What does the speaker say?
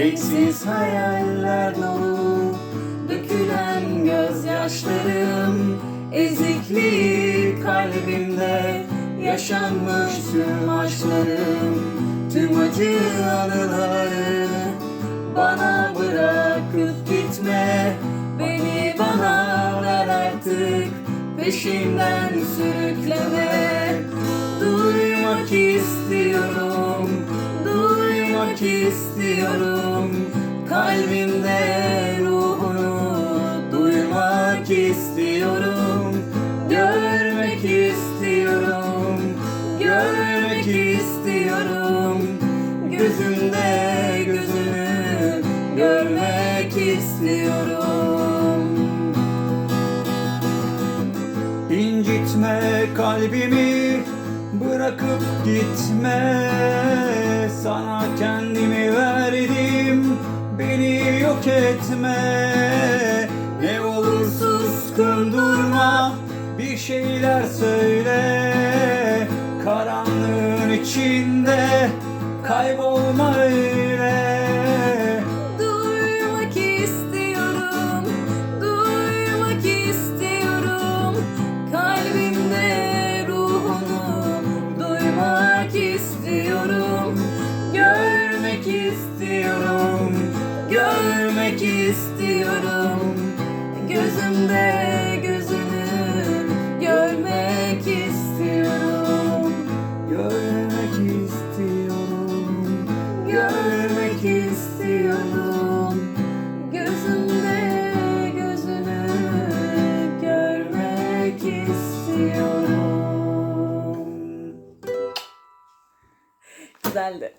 Renksiz hayaller dolu Dökülen gözyaşlarım Ezikliği kalbimde Yaşanmış tüm aşklarım Tüm acı anıları Bana bırakıp gitme. Beni bana ver artık Peşinden sürükleme. Duymak istiyorum Duymak istiyorum. Kalbimde ruhunu Duymak istiyorum. Görmek istiyorum. Görmek istiyorum. Gözünde gözünü Görmek istiyorum. İncitme kalbimi Bırakıp gitme Sana kendimi verdim Beni yok etme. Ne olursuz kundurma Bir şeyler söyle. Karanlığın içinde Kaybolma görmek istiyorum. Gözümde gözünü görmek istiyorum Görmek istiyorum, Görmek istiyorum Gözümde gözünü görmek istiyorum Güzeldi.